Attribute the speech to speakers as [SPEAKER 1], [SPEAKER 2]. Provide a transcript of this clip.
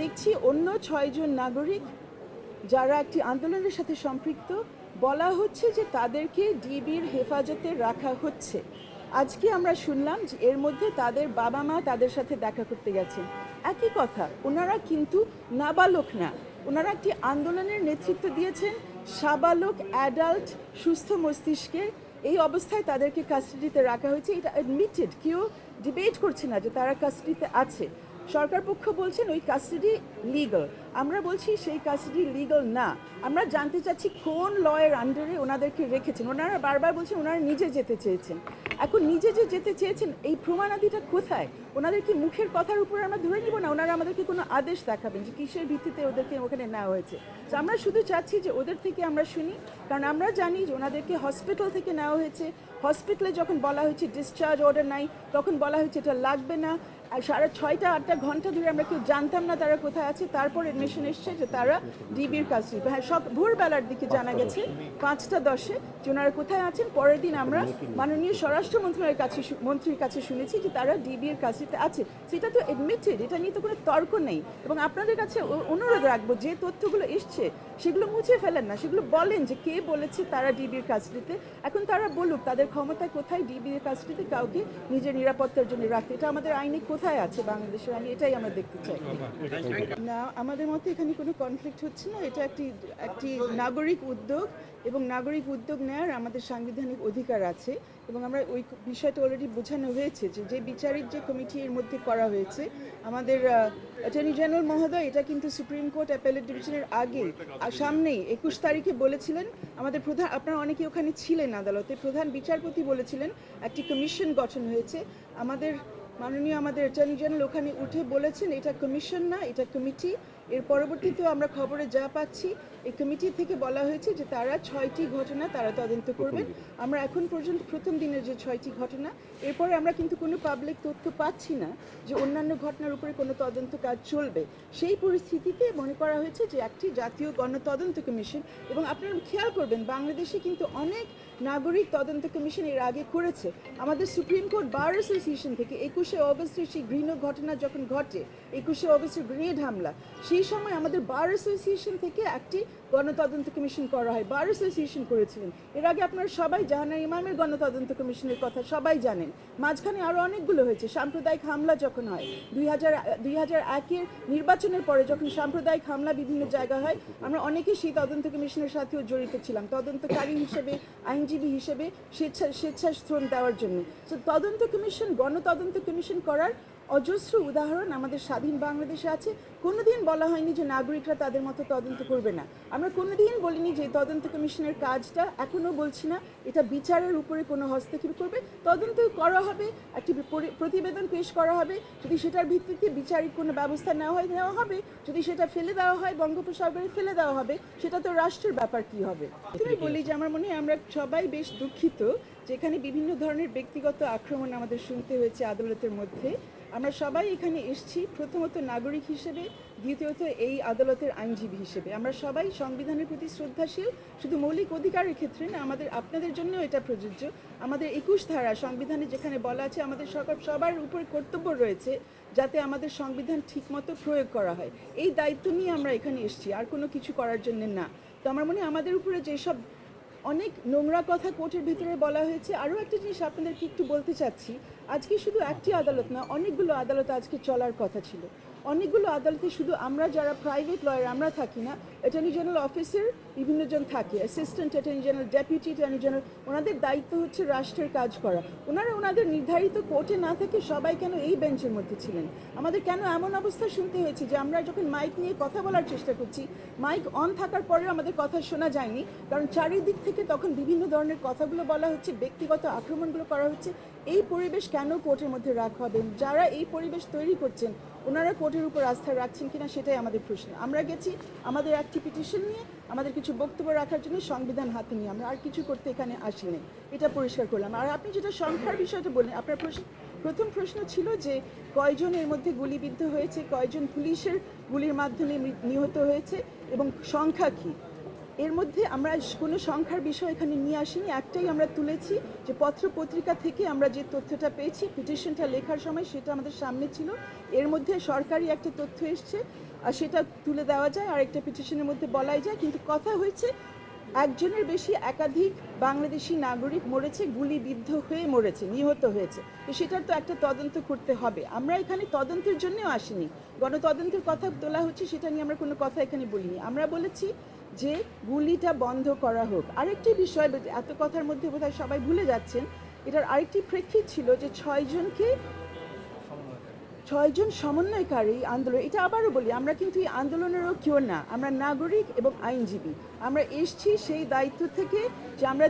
[SPEAKER 1] দেখছি অন্য ছয়জন নাগরিক যারা একটি আন্দোলনের সাথে সম্পৃক্ত। বলা হচ্ছে যে তাদেরকে ডিবির হেফাজতে রাখা হচ্ছে। আজকে আমরা শুনলাম যে এর মধ্যে তাদের বাবা মা তাদের সাথে দেখা করতে গেছেন একই কথা, ওনারা কিন্তু নাবালক না। ওনারা একটি আন্দোলনের নেতৃত্ব দিয়েছেন সাবালক অ্যাডাল্ট সুস্থ মস্তিষ্কের। এই অবস্থায় তাদেরকে কাস্টাডিতে রাখা হয়েছে। এটা অ্যাডমিটেড কেউ ডিবেট করছে না যে তারা কাস্টাডিতে আছে। সরকার পক্ষ বলছেন ওই কাস্টাডি লিগাল আমরা বলছি সেই কাস্টাডি লিগাল না। আমরা জানতে চাচ্ছি কোন লয়ের আন্ডারে ওনাদেরকে রেখেছেন। ওনারা বারবার বলছেন ওনারা নিজে যেতে চেয়েছেন। এখন নিজে যে যেতে চেয়েছেন, এই প্রমাণাদিটা কোথায়? ওনাদের কি মুখের কথার উপর আমরা ধরে নিব না? ওনারা আমাদেরকে কোনো আদেশ দেখাবেন যে কিসের ভিত্তিতে ওদেরকে ওখানে নেওয়া হয়েছে? তো আমরা শুধু চাচ্ছি যে ওদের থেকে আমরা শুনি, কারণ আমরা জানি যে ওনাদেরকে হসপিটাল থেকে নেওয়া হয়েছে। হসপিটালে যখন বলা হয়েছে ডিসচার্জ অর্ডার নাই, তখন বলা হয়েছে এটা লাগবে না। আর সাড়ে ছয়টা আটটা ঘণ্টা ধরে আমরা কেউ জানতাম না তারা কোথায় আছে। তারপর এডমিশন এসছে যে তারা ডিবির কাছে হ্যাঁ সব ভোরবেলার দিকে জানা গেছে পাঁচটা দশে যে ওনারা কোথায় আছেন। পরের দিন আমরা মাননীয় স্বরাষ্ট্র মন্ত্রণালয়ের কাছে মন্ত্রীর কাছে শুনেছি যে তারা ডিবির কাছে আছে। সেটা তো এডমিটেড এটা নিয়ে তো কোনো তর্ক নেই। এবং আপনাদের কাছে অনুরোধ রাখব যে তথ্যগুলো এসছে সেগুলো মুছে ফেলেন না। সেগুলো বলেন যে কে বলেছে তারা ডিবির কাস্টডিতে এখন তারা বলুক তাদের ক্ষমতায় কোথায় ডিবির কাস্টডিতে কাউকে নিজের নিরাপত্তার জন্য রাখতে। এটা আমাদের আইনে কোথায় আছে বাংলাদেশের? আমি এটাই আমরা দেখতে চাই। না, আমাদের মতে এখানে কোনো কনফ্লিক্ট হচ্ছে না। এটা একটি একটি নাগরিক উদ্যোগ এবং নাগরিক উদ্যোগ নেওয়ার আমাদের সাংবিধানিক অধিকার আছে এবং আমরা ওই বিষয়টা অলরেডি বোঝানো হয়েছে যে যে বিচারিক যে কমিটি এর মধ্যে করা হয়েছে, আমাদের অ্যাটর্নি জেনারেল মহোদয় এটা কিন্তু সুপ্রিম কোর্ট অ্যাপেলেট ডিভিশনের আগে সামনেই একুশ তারিখে বলেছিলেন, আমাদের প্রধান, আপনারা অনেকে ওখানে ছিলেন আদালতে, প্রধান বিচারপতি বলেছিলেন, একটি কমিশন গঠন হয়েছে। আমাদের মাননীয় আমাদের অ্যাটর্নি জেনারেল ওখানে উঠে বলেছেন এটা কমিশন না এটা কমিটি এর পরবর্তীতেও আমরা খবরে যা পাচ্ছি এই কমিটি থেকে বলা হয়েছে যে তারা ছয়টি ঘটনা তারা তদন্ত করবেন। আমরা এখন পর্যন্ত প্রথম দিনের যে ছয়টি ঘটনা এরপরে আমরা কিন্তু কোনো পাবলিক তথ্য পাচ্ছি না যে অন্যান্য ঘটনার উপরে কোনো তদন্ত কাজ চলবে। সেই পরিস্থিতিতে মনে করা হয়েছে যে একটি জাতীয় গণতদন্ত কমিশন এবং আপনারা খেয়াল করবেন বাংলাদেশে কিন্তু অনেক নাগরিক তদন্ত কমিশন এর আগে করেছে। আমাদের সুপ্রিম কোর্ট বার অ্যাসোসিয়েশন থেকে একুশে অগস্টের সেই ঘৃণ ঘটনা যখন ঘটে একুশে অগস্টের গ্রেনেড হামলা সেই সময় আমাদের বার অ্যাসোসিয়েশন থেকে একটি গণতদন্ত কমিশন করা হয়। বার অ্যাসোসিয়েশন করেছিলেন। এর আগে আপনারা সবাই জাহানা ইমামের গণতদন্ত কমিশনের কথা সবাই জানেন। মাঝখানে আরও অনেকগুলো হয়েছে। সাম্প্রদায়িক হামলা যখন হয়, দুই হাজার দুই হাজার একের নির্বাচনের পরে যখন সাম্প্রদায়িক হামলা বিভিন্ন জায়গায় হয়, আমরা অনেকে সেই তদন্ত কমিশনের সাথেও জড়িত ছিলাম। তদন্তকারী হিসেবে, আইনজীবী হিসেবে স্বেচ্ছা স্বেচ্ছাশ্রম দেওয়ার জন্য। তো তদন্ত কমিশন, গণতদন্ত কমিশন করার অজস্র উদাহরণ আমাদের স্বাধীন বাংলাদেশে আছে। কোনোদিন বলা হয়নি যে নাগরিকরা তাদের মতো তদন্ত করবে না। আমরা কোনোদিন বলিনি যে তদন্ত কমিশনের কাজটা এখনও বলছি না। এটা বিচারের উপরে কোনো হস্তক্ষেপ করবে। তদন্ত করা হবে, একটি পরি- প্রতিবেদন পেশ করা হবে। যদি সেটার ভিত্তিতে বিচারিক কোনো ব্যবস্থা নেওয়া হয়, নেওয়া হবে। যদি সেটা ফেলে দেওয়া হয়, বঙ্গোপসাগরে ফেলে দেওয়া হবে, সেটা তো রাষ্ট্রের ব্যাপার কি হবে? তুমি বলি যে আমার মনে হয় আমরা সবাই বেশ দুঃখিত যেখানে বিভিন্ন ধরনের ব্যক্তিগত আক্রমণ আমাদের শুনতে হয়েছে আদালতের মধ্যে। আমরা সবাই এখানে এসেছি প্রথমত নাগরিক হিসেবে, দ্বিতীয়ত এই আদালতের আইনজীবী হিসেবে। আমরা সবাই সংবিধানের প্রতি শ্রদ্ধাশীল, শুধু মৌলিক অধিকারের ক্ষেত্রে না, আমাদের, আপনাদের জন্য এটা প্রযোজ্য। আমাদের একুশ ধারা সংবিধানে যেখানে বলা আছে, আমাদের সরকার সবার উপরে কর্তব্য রয়েছে যাতে আমাদের সংবিধান ঠিকমতো প্রয়োগ করা হয়। এই দায়িত্ব নিয়ে আমরা এখানে এসেছি, আর কোনো কিছু করার জন্য না। তো আমার মনে আমাদের উপরে যেসব অনেক নোংরা কথা কোর্টের ভিতরে বলা হয়েছে। আরও একটা জিনিস আপনাদেরকে একটু বলতে চাচ্ছি। আজকে শুধু একটি আদালত না, অনেকগুলো আদালত আজকে চলার কথা ছিল। অনেকগুলো আদালতে শুধু আমরা যারা প্রাইভেট লয়ার আমরা থাকি না অ্যাটর্নি জেনারেল অফিসের বিভিন্ন জন থাকে assistant attorney general deputy attorney general ওনাদের দায়িত্ব হচ্ছে রাষ্ট্রের কাজ করা। ওনারা ওনাদের নির্ধারিত কোর্টে না থেকে সবাই কেন এই বেঞ্চের মধ্যে ছিলেন? আমাদের কেন এমন অবস্থা শুনতে হয়েছে যে আমরা যখন মাইক নিয়ে কথা বলার চেষ্টা করছি, মাইক অন থাকার পরেও আমাদের কথা শোনা যায়নি, কারণ চারিদিক থেকে তখন বিভিন্ন ধরনের কথাগুলো বলা হচ্ছে, ব্যক্তিগত আক্রমণগুলো করা হচ্ছে এই পরিবেশ কেন কোর্টের মধ্যে রাখা হবে? যারা এই পরিবেশ তৈরি করছেন, ওনারা কোর্টের উপর আস্থা রাখছেন কিনা সেটাই আমাদের প্রশ্ন। আমরা গেছি আমাদের একটি পিটিশন নিয়ে, আমাদের কিছু বক্তব্য রাখার জন্য সংবিধান হাতে নিয়ে। আমরা আর কিছু করতে এখানে আসিনি এটা পরিষ্কার করলাম। আর আপনি যেটা সংখ্যার বিষয়টা বললেন, আপনার প্রশ্ন, প্রথম প্রশ্ন ছিল যে কয়জন এর মধ্যে গুলিবিদ্ধ হয়েছে, কয়জন পুলিশের গুলির মাধ্যমে নিহত হয়েছে এবং সংখ্যা কী? এর মধ্যে আমরা কোনো সংখ্যার বিষয় এখানে নিয়ে আসিনি, একটাই আমরা তুলেছি যে পত্র পত্রিকা থেকে আমরা যে তথ্যটা পেয়েছি পিটিশনটা লেখার সময় সেটা আমাদের সামনে ছিল। এর মধ্যে সরকারি একটা তথ্য এসছে, আর সেটা তুলে দেওয়া যায়, আর একটা পিটিশনের মধ্যে বলাই যায়। কিন্তু কথা হয়েছে, একজনের বেশি একাধিক বাংলাদেশি নাগরিক মরেছে, গুলিবিদ্ধ হয়ে মরেছে, নিহত হয়েছে। তো সেটার তো একটা তদন্ত করতে হবে। আমরা এখানে তদন্তের জন্যও আসিনি। গণতদন্তের কথা তোলা হচ্ছে, সেটা নিয়ে আমরা কোনো কথা এখানে বলিনি। আমরা বলেছি যে গুলিটা বন্ধ করা হোক। আরেকটি বিষয়, এত কথার মধ্যে বোধহয় সবাই ভুলে যাচ্ছেন, এটার আরেকটি প্রেক্ষিত ছিল যে ছয়জনকে ছয়জন সমন্বয়কারী আন্দোলন, এটা আবারও বলি, আমরা কিন্তু এই আন্দোলনেরও কেউ না, আমরা নাগরিক এবং আইনজীবী। আমরা এসছি সেই দায়িত্ব থেকে যে আমরা